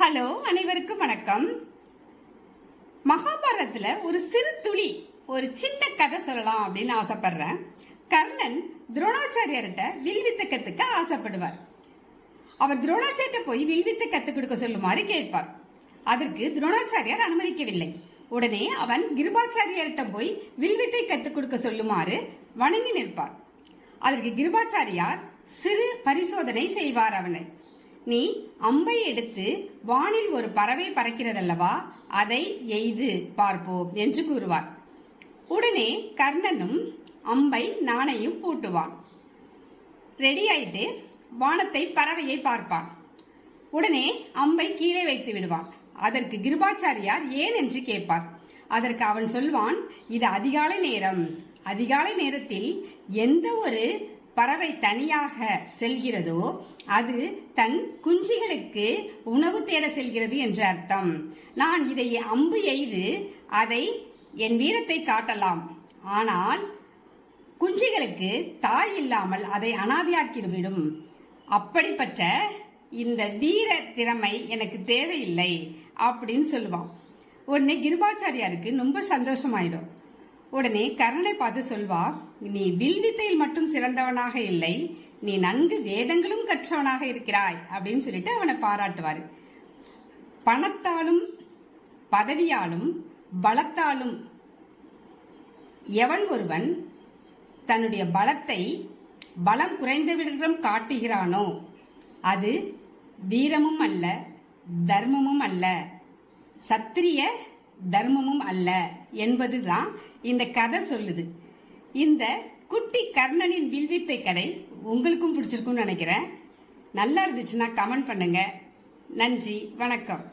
Hello அனைவருக்கும் வணக்கம். மகாபாரதத்துல ஒரு சிறு துளி ஒரு சின்ன கதை சொல்லலாம் அப்படின்னு ஆசைப்படுறேன். கர்ணன் துரோணாச்சாரியர்கிட்ட வில்வித்தை கத்துக்க ஆசைப்படுவார். அவர் துரோணாச்சாரிட்ட போய் வில்வித்தை கத்துக் கொடுக்க சொல்லுமாறு கேட்பார். அதற்கு துரோணாச்சாரியார் அனுமதிக்கவில்லை. உடனே அவன் கிருபாச்சாரியர்கிட்ட போய் வில்வித்தை கத்துக் கொடுக்க சொல்லுமாறு வணங்கி நிற்பார். அதற்கு கிருபாச்சாரியார் சிறு பரிசோதனை செய்வார் அவனை. நீ அம்பை எடுத்து வானில் ஒரு பறவை பறக்கிறதல்லவா? அதை எய்து பார்ப்போம் என்று கூறுவார். உடனே கர்ணனும் அம்பை நாணையும் பூட்டுவான். ரெடி ஆயிட்டு வானத்தை பறவையை பார்ப்பான். உடனே அம்பை கீழே வைத்து விடுவான். அதற்கு கிருபாச்சாரியார் ஏன் என்று கேட்பார். அதற்கு அவன் சொல்வான் இது அதிகாலை நேரம். அதிகாலை நேரத்தில் எந்த ஒரு பறவை தனியாக செல்கிறதோ அது தன் குஞ்சுகளுக்கு உணவு தேட செல்கிறது என்று அர்த்தம். நான் இதை அம்பு எய்து அதை என் வீரத்தை காட்டலாம். ஆனால் குஞ்சுகளுக்கு தாய் இல்லாமல் அதை அனாதையாக்கிவிடும். அப்படிப்பட்ட இந்த வீர திறமை எனக்கு தேவையில்லை அப்படின்னு சொல்லுவான். உடனே கிருபாச்சாரியாருக்கு ரொம்ப சந்தோஷமாயிடும். உடனே கர்ணனை பார்த்து சொல்வா நீ வில்வித்தையில் மட்டும் சிறந்தவனாக இல்லை நீ நன்கு வேதங்களும் கற்றவனாக இருக்கிறாய் அப்படின்னு சொல்லிட்டு அவனை பாராட்டுவார். பணத்தாலும் பதவியாலும் பலத்தாலும் எவன் ஒருவன் தன்னுடைய பலத்தை பலம் குறைந்தவிடம் காட்டுகிறானோ அது வீரமும் அல்ல தர்மமும் அல்ல சத்திரிய தர்மமும் அல்ல என்பதுதான் இந்த கதை சொல்லுது. இந்த குட்டி கர்ணனின் வில்வித்தை கதை உங்களுக்கும் பிடிச்சிருக்கும்னு நினைக்கிறேன். நல்லா இருந்துச்சுன்னா கமெண்ட் பண்ணுங்க. நன்றி வணக்கம்.